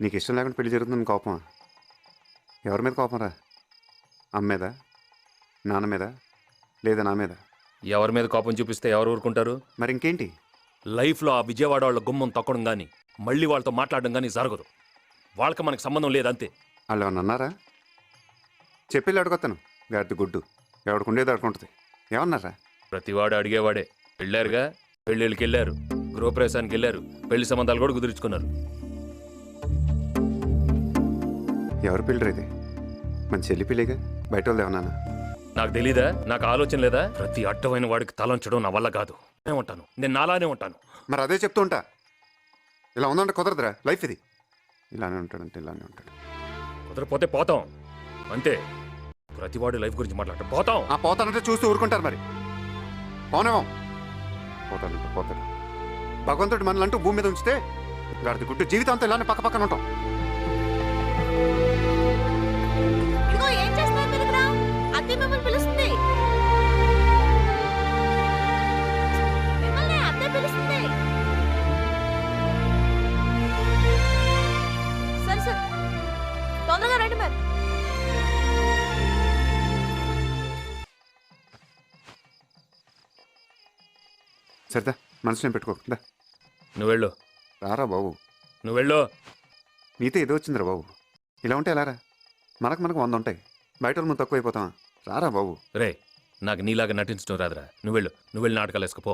నీకు ఇష్టం లేకుండా పెళ్ళి జరుగుతుంది కోపమా? ఎవరి మీద కోపం రా అమ్మ మీద నాన్న మీద? లేదా నా మీద? ఎవరి మీద కోపం చూపిస్తే ఎవరు ఊరుకుంటారు? మరి ఇంకేంటి? లైఫ్లో ఆ విజయవాడ వాళ్ళ గుమ్మం తొక్కడం కానీ మళ్ళీ వాళ్ళతో మాట్లాడడం కానీ జరగదు. వాళ్ళకి మనకు సంబంధం లేదంతే. వాళ్ళు ఏమన్నా అన్నారా? చెప్పి అడుగుతాను గాడిద గుడ్డు. ఎవడికి ఉండేది అడుకుంటుంది ఏమన్నారా? ప్రతివాడు అడిగేవాడే. వెళ్ళారుగా? పెళ్ళిళ్ళకి వెళ్ళారు గృహప్రవేశానికి వెళ్ళారు పెళ్ళి సంబంధాలు కూడా కుదుర్చుకున్నారు. ఎవరు పిల్లరు ఇది? మన చెల్లి పిల్లిగా? బయట వాళ్ళు ఏమన్నా నాకు తెలీదా? నాకు ఆలోచన లేదా? ప్రతి అడ్డమైన వాడికి తలంచడం నా వల్ల కాదు. నేను ఉంటాను. నేను నాలానే ఉంటాను. మరి అదే చెప్తూ ఉంటా. ఇలా ఉందంటే కుదరదురా. లైఫ్ ఇది. ఇలానే ఉంటాడంటే ఇలానే ఉంటాడు. కుదరపోతే పోతాం. అంతే. ప్రతివాడు లైఫ్ గురించి మాట్లాడటం. పోతాం. ఆ పోతానంటే చూస్తూ ఊరుకుంటారు మరి. పోనేమో. పోతాడంటే పోతాడు. భగవంతుడు మనలంటూ భూమి మీద ఉంచితే గాడిద గుడ్డు జీవితాంతం ఇలానే పక్క పక్కన ఉంటాం. ఇదిగో ఏం చేస్తున్నారు మీరు ఇక్కడ? అత్తే మిమ్మల్ని పిలుస్తుంది. మిమ్మల్ని అత్తే పిలుస్తుంది. సరే సరే. తొందరగా రండి మరి. సరిదా మనసుని పెట్టుకో. దా. నువ్వు వెళ్ళు రారా బాబు. నువ్వు వెళ్ళు నీతో ఏదో వచ్చిందిరా బాబు. ఇలా ఉంటే ఎలా రా? మనకు మనకు వంద ఉంటాయి. బయట వాళ్ళు మనం తక్కువ అయిపోతాం రారా బాబు. రే నాకు నీలాగా నటించడం రాదురా. నువ్వు వెళ్ళు నువ్వు వెళ్ళి నాటకాలు వేసుకుపో.